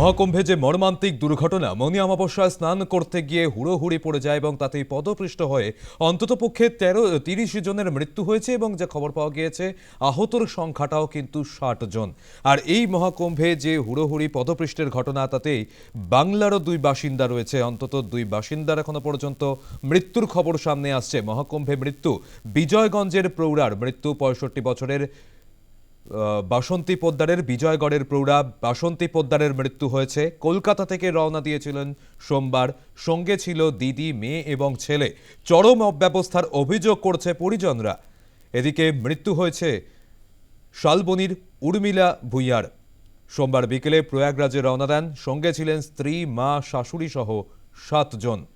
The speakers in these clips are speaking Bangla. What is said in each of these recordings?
মহাকুম্ভে যে মর্মান্তিক দুর্ঘটনা, মনি অমাবস্যায় স্নান করতে গিয়ে হুড়োহুড়ি পড়ে যায় এবং তাতেই পদপৃষ্ট হয়ে অন্ততপক্ষে তেরো, তিরিশ জনের মৃত্যু হয়েছে এবং যে খবর পাওয়া গিয়েছে, আহতর সংখ্যাটাও কিন্তু ষাট জন। আর এই মহাকুম্ভে যে হুড়োহুড়ি পদপৃষ্ঠের ঘটনা, তাতেই বাংলারও দুই বাসিন্দা রয়েছে। অন্তত দুই বাসিন্দার এখনও পর্যন্ত মৃত্যুর খবর সামনে আসছে। মহাকুম্ভে মৃত্যু বিজয়গঞ্জের প্রৌঢ়ার, মৃত্যু পঁয়ষট্টি বছরের বাসন্তী পোদ্দারের বিজয়গড়ের প্রৌঢ়া বাসন্তী পোদ্দারের মৃত্যু হয়েছে। কলকাতা থেকে রওনা দিয়েছিলেন সোমবার। সঙ্গে ছিল দিদি, মেয়ে এবং ছেলে। চরম অব্যবস্থার অভিযোগ করছে পরিজনরা। এদিকে মৃত্যু হয়েছে শালবনির উর্মিলা ভুইয়ার। সোমবার বিকেলে প্রয়াগরাজে রওনা দেন। সঙ্গে ছিলেন স্ত্রী, মা, শাশুড়ি সহ সাতজন।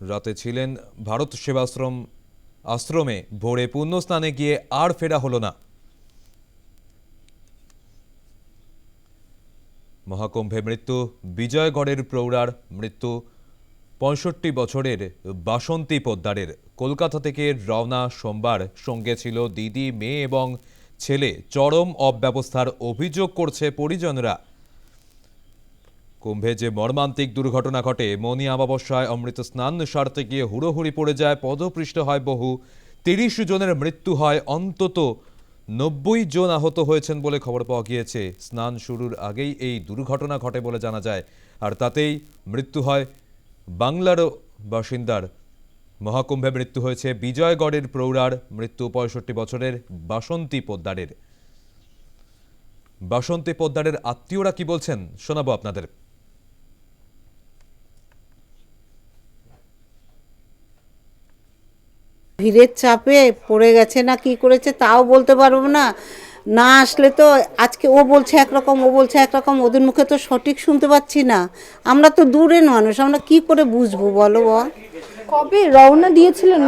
রাতে ছিলেন ভারত সেবাশ্রম আশ্রমে ভোরে পুণ্যস্নানে গিয়ে আর ফেরা হলো না। মহাকুম্ভে মৃত্যু, বিজয়গড়ের প্রৌঢ়ার মৃত্যু, পঁয়ষট্টি বছরের বাসন্তী পোদ্দারের। কলকাতা থেকে রওনা সোমবার সঙ্গে ছিল দিদি, মেয়ে এবং ছেলে। চরম অব্যবস্থার অভিযোগ করছে পরিজনরা। কুম্ভে যে মর্মান্তিক দুর্ঘটনা ঘটে, মনি অমাবস্যায় অমৃত স্নান সারতে গিয়ে হুড়োহুড়ি পড়ে যায়, পদপৃষ্ট হয় বহু। তিরিশ জনের মৃত্যু হয় অন্তত নব্বই জন আহত হয়েছেন বলে খবর পাওয়া গিয়েছে। স্নান শুরুর আগেই এই দুর্ঘটনা ঘটে বলে জানা যায়। আর তাতেই মৃত্যু হয় বাংলারও বাসিন্দার। মহাকুম্ভে মৃত্যু হয়েছে বিজয়গড়ের প্রৌঢ়ার, মৃত্যু পঁয়ষট্টি বছরের বাসন্তী পোদ্দারের। বাসন্তী পোদ্দারের আত্মীয়রা কি বলছেন, শোনাবো আপনাদের। ভিড়ের চাপে পড়ে গেছে না কি করেছে তাও বলতে পারব না। না আসলে তো আজকে ও বলছে একরকম ও বলছে একরকম ওদের মুখে তো সঠিক শুনতে পাচ্ছি না। আমরা তো দূরের মানুষ আমরা কি করে বুঝব বলো বল? কবে রওনা দিয়েছিলেন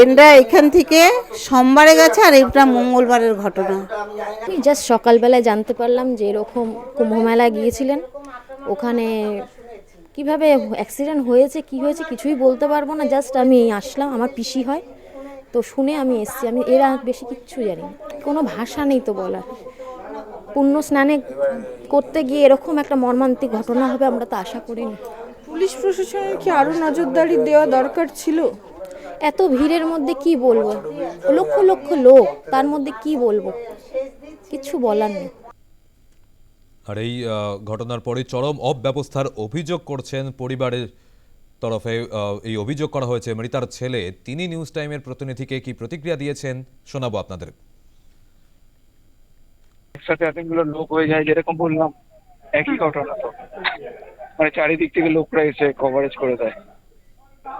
এনরা এখান থেকে সোমবারে গেছে আর এটা মঙ্গলবারের ঘটনা। আমি জাস্ট সকালবেলায় জানতে পারলাম যে এরকম কুম্ভমেলায় গিয়েছিলেন। ওখানে কীভাবে অ্যাক্সিডেন্ট হয়েছে কি হয়েছে কিছুই বলতে পারব না জাস্ট আমি আসলাম আমার পিসি হয়। তো শুনে আমি এসছি আমি এর আর বেশি কিচ্ছু জানি না। কোনো ভাষা নেই তো বলার। পুণ্য স্নানে করতে গিয়ে এরকম একটা মর্মান্তিক ঘটনা হবে আমরা তো আশা করিনি পুলিশ প্রশাসনের কি আরও নজরদারি দেওয়া দরকার ছিল? এত ভিড়ের মধ্যে কি বলব? লক্ষ লক্ষ লোক তার মধ্যে কি বলব? কিচ্ছু বলার নেই। আর এই ঘটনার পরে চরম অব্যবস্থার অভিযোগ করছেন পরিবারের তরফে এই অভিযোগ করা হয়েছে মৃতার ছেলে। তিনি নিউজ টাইমের প্রতিনিধিকে কি প্রতিক্রিয়া দিয়েছেন শোনাবো আপনাদের। একসাথে এতগুলো লোক হয়ে যায় যেরকম বললাম একই ঘটনা তো। মানে চারিদিক থেকে লোকরা এসে কভারেজ করে দেয়।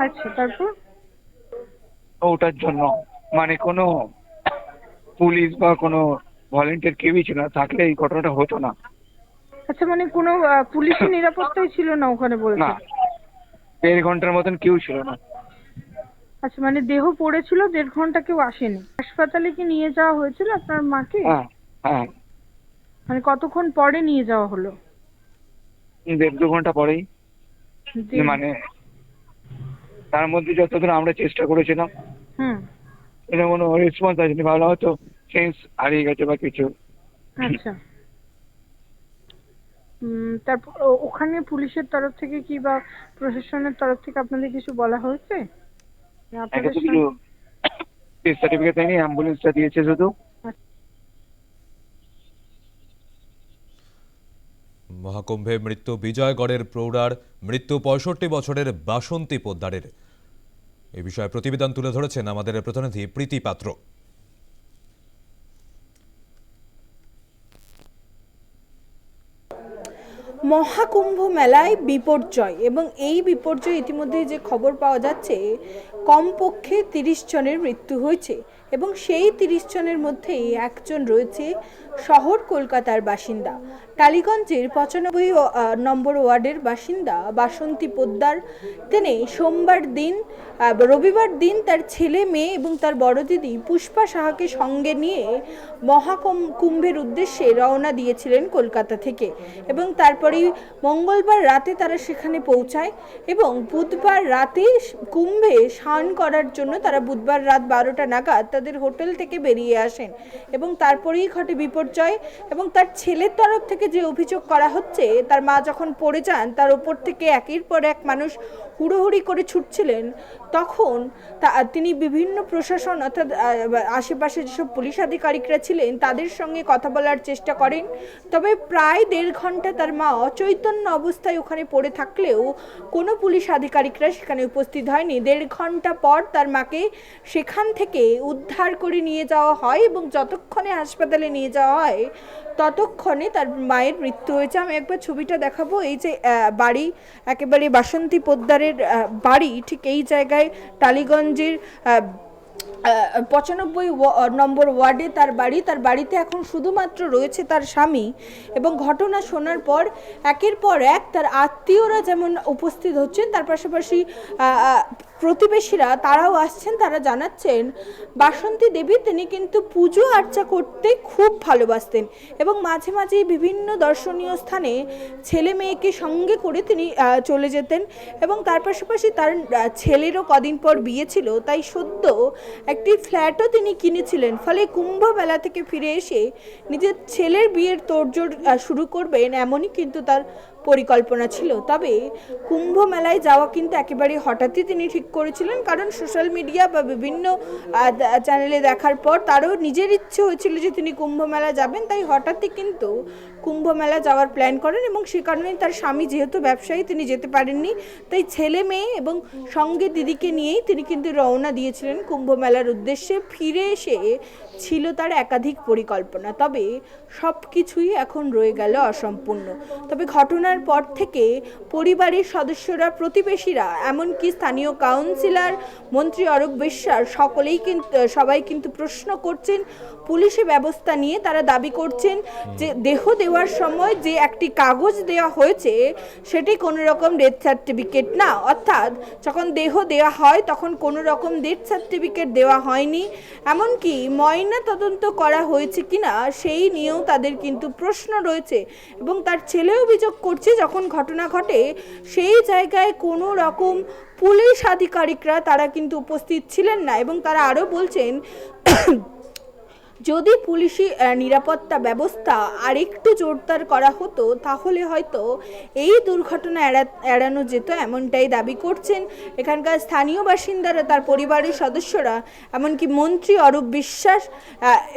আচ্ছা তারপর? ওটার জন্য মানে কোনো পুলিশ বা কোনো ভলেন্টিয়ার কেউই ছিল না থাকলে এই ঘটনাটা হতো না। আচ্ছা মানে কোনো আহ, পুলিশি নিরাপত্তাই ছিল না ওখানে বলছে? না। দেড় ঘণ্টার মতন কেউ ছিল না। আচ্ছা মানে দেহ পড়েছিল দেড় ঘণ্টা কেউ আসেনি। হাসপাতালে কি নিয়ে যাওয়া হয়েছিল আপনার মাকে? হ্যাঁ হ্যাঁ। মানে কতক্ষণ পরে নিয়ে যাওয়া হলো? দেড় দু ঘণ্টা পরেই। মানে তার মধ্যে যতদিন আমরা চেষ্টা করেছিলাম হুম। কোনো রেসপন্স আসেনি। ভালো হয়তো সেন্স হারিয়ে গেছে বা কিছু। আচ্ছা। তারপর ও- ওখানে পুলিশের তরফ থেকে কি বা প্রশাসনের তরফ থেকে আপনাদের কিছু বলা হয়েছে? না তো কিছু সার্টিফিকেট দেয়নি অ্যাম্বুলেন্সটা দিয়েছে শুধু। মহাকুম্ভে মৃত্যু বিজয়গড়ের প্রৌঢ়ার মৃত্যু পঁয়ষট্টি বছরের বাসন্তী পোদ্দারের। এ বিষয়ে প্রতিবেদন তুলে ধরেছেন আমাদের প্রতিনিধি প্রীতি পাত্র। মহাকুম্ভ মেলায় বিপর্যয় এবং এই বিপর্যয় ইতিমধ্যে যে খবর পাওয়া যাচ্ছে, কমপক্ষে তিরিশ জনের মৃত্যু হয়েছে। এবং সেই তিরিশ জনের মধ্যেই একজন রয়েছে শহর কলকাতার বাসিন্দা। টালিগঞ্জের পঁচানব্বই নম্বর ওয়ার্ডের বাসিন্দা বাসন্তী পোদ্দার। তিনি সোমবার দিন রবিবার দিন তার ছেলে, মেয়ে এবং তার বড় দিদি পুষ্পা সাহাকে সঙ্গে নিয়ে মহাকুম- কুম্ভের উদ্দেশ্যে রওনা দিয়েছিলেন কলকাতা থেকে এবং তারপরেই মঙ্গলবার রাতে তারা সেখানে পৌঁছায় এবং বুধবার রাতে কুম্ভে স্নান করার জন্য তারা বুধবার রাত বারোটা নাগাদ তাদের হোটেল থেকে বেরিয়ে আসেন এবং তারপরেই ঘটে বিপর্যয় এবং তার ছেলের তরফ থেকে যে অভিযোগ করা হচ্ছে, তার মা যখন পড়ে যান, তার ওপর থেকে একের পর এক মানুষ হুড়োহুড়ি করে ছুটছিলেন। তখন তা, তিনি বিভিন্ন প্রশাসন অর্থাৎ আশেপাশে যেসব পুলিশ আধিকারিকরা ছিলেন, তাদের সঙ্গে কথা বলার চেষ্টা করেন। তবে প্রায় দেড় ঘণ্টা তার মা অচৈতন্য অবস্থায় ওখানে পড়ে থাকলেও কোনো পুলিশ আধিকারিকরা সেখানে উপস্থিত হয়নি। দেড় ঘণ্টা পর তার মাকে সেখান থেকে উদ্ধার করে নিয়ে যাওয়া হয় এবং যতক্ষণে হাসপাতালে নিয়ে যাওয়া হয়, ততক্ষণে তার মায়ের মৃত্যু হয়েছে। আমি একবার ছবিটা দেখাবো। এই যে বাড়ি, একেবারে বাসন্তী পোদ্দারের বাড়ি ঠিক এই জায়গায় টালিগঞ্জের পঁচানব্বই নম্বর ওয়ার্ডে তার বাড়ি। তার বাড়িতে এখন শুধুমাত্র রয়েছে তার স্বামী এবং ঘটনা শোনার পর, একের পর এক তার আত্মীয়রা যেমন উপস্থিত হচ্ছেন, তার পাশাপাশি প্রতিবেশীরা তারাও আসছেন, তারা জানাচ্ছেন, বাসন্তী দেবী তিনি কিন্তু পুজো আর্চা করতে খুব ভালোবাসতেন এবং মাঝে মাঝে বিভিন্ন দর্শনীয় স্থানে ছেলে মেয়েকে সঙ্গে করে তিনি চলে যেতেন এবং তার পাশাপাশি তার ছেলেরও কদিন পর বিয়ে ছিল, তাই সদ্য একটি ফ্ল্যাটও তিনি কিনেছিলেন। ফলে কুম্ভ মেলা থেকে ফিরে এসে নিজের ছেলের বিয়ের তোড়জোড় শুরু করবেন এমনই কিন্তু তার পরিকল্পনা ছিল। তবে কুম্ভ মেলায় যাওয়া কিন্তু একেবারে হঠাৎই তিনি ঠিক করেছিলেন, কারণ সোশ্যাল মিডিয়া বা বিভিন্ন চ্যানেলে দেখার পর তারও নিজের ইচ্ছে হয়েছিল যে তিনি কুম্ভ মেলা যাবেন। তাই হঠাৎই কিন্তু কুম্ভ মেলা যাওয়ার প্ল্যান করেন এবং সে কারণে তার স্বামী যেহেতু ব্যবসায়ী, তিনি যেতে পারেননি। তাই ছেলে মেয়ে এবং সঙ্গে দিদিকে নিয়েই তিনি কিন্তু রওনা দিয়েছিলেন কুম্ভ মেলার উদ্দেশ্যে। ফিরে এসে ছিল তার একাধিক পরিকল্পনা, তবে সব কিছুই এখন রয়ে গেল অসম্পূর্ণ। তবে ঘটনার পর থেকে পরিবারের সদস্যরা, প্রতিবেশীরা, এমনকি স্থানীয় কাউন্সিলর মন্ত্রী অরূপ বিশ্বাস, সকলেই কিন্তু সবাই কিন্তু প্রশ্ন করছেন, পুলিশে ব্যবস্থা নিয়ে তারা দাবি করছেন যে দেহ দেহ দেওয়ার সময় যে একটি কাগজ দেওয়া হয়েছে, সেটি কোনো রকম ডেথ সার্টিফিকেট না। অর্থাৎ যখন দেহ দেওয়া হয়, তখন কোনো রকম ডেথ সার্টিফিকেট দেওয়া হয়নি। এমনকি ময়না তদন্ত করা হয়েছে কিনা, সেই নিয়েও তাদের কিন্তু প্রশ্ন রয়েছে। এবং তার ছেলে অভিযোগ করছে, যখন ঘটনা ঘটে, সেই জায়গায় কোনো রকম পুলিশ আধিকারিকরা তারা কিন্তু উপস্থিত ছিলেন না। এবং তারা আরও বলছেন যদি পুলিশি নিরাপত্তা ব্যবস্থা আরেকটু জোরদার করা হতো, তাহলে হয়তো এই দুর্ঘটনা এড়া, এড়ানো যেত এমনটাই দাবি করছেন এখানকার স্থানীয় বাসিন্দারা, তার পরিবারের সদস্যরা, এমনকি মন্ত্রী অরূপ বিশ্বাস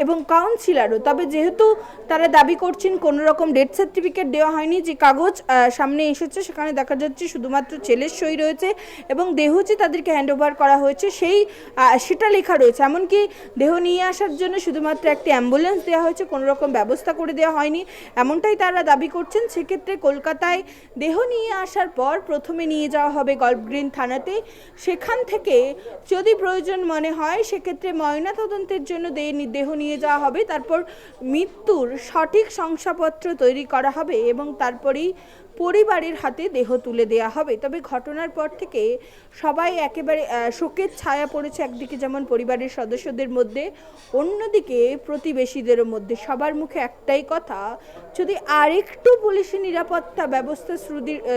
এবং কাউন্সিলারও। তবে যেহেতু তারা দাবি করছেন কোনো রকম ডেথ সার্টিফিকেট দেওয়া হয়নি, যে কাগজ সামনে এসেছে, সেখানে দেখা যাচ্ছে শুধুমাত্র ছেলের সই রয়েছে এবং দেহ যে তাদেরকে হ্যান্ড করা হয়েছে, সেই সেটা লেখা রয়েছে। এমনকি দেহ নিয়ে আসার জন্য শুধুমাত্র একটি অ্যাম্বুলেন্স দেওয়া হয়েছে, কোনো রকম ব্যবস্থা করে দেওয়া হয়নি। এমনটাই তারা দাবি করছেন, সেক্ষেত্রে কলকাতায় দেহ নিয়ে আসার পর প্রথমে নিয়ে যাওয়া হবে গল্ফ গ্রিন থানাতে সেখান থেকে যদি প্রয়োজন মনে হয়, সেক্ষেত্রে ময়নাতদন্তের জন্য দেহ নিয়ে যাওয়া হবে। তারপর মৃত্যুর সঠিক শংসাপত্র তৈরি করা হবে এবং তারপরেই পরিবারের হাতে দেহ তুলে দেওয়া হবে। তবে ঘটনার পর থেকে সবাই একেবারে শোকের ছায়া পড়েছে একদিকে যেমন পরিবারের সদস্যদের মধ্যে, অন্যদিকে প্রতিবেশীদেরও মধ্যে সবার মুখে একটাই কথা, যদি আরেকটু পুলিশি নিরাপত্তা ব্যবস্থা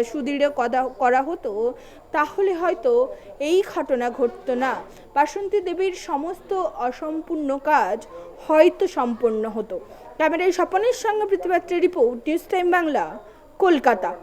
সুদৃঢ় করা- হতো, তাহলে হয়তো এই ঘটনা ঘটতো না। বাসন্তী দেবীর সমস্ত অসম্পূর্ণ কাজ হয়তো সম্পন্ন হতো। ক্যামেরায় স্বপনের সঙ্গে পৃথিবীর report, news time Bangla, Kolkata.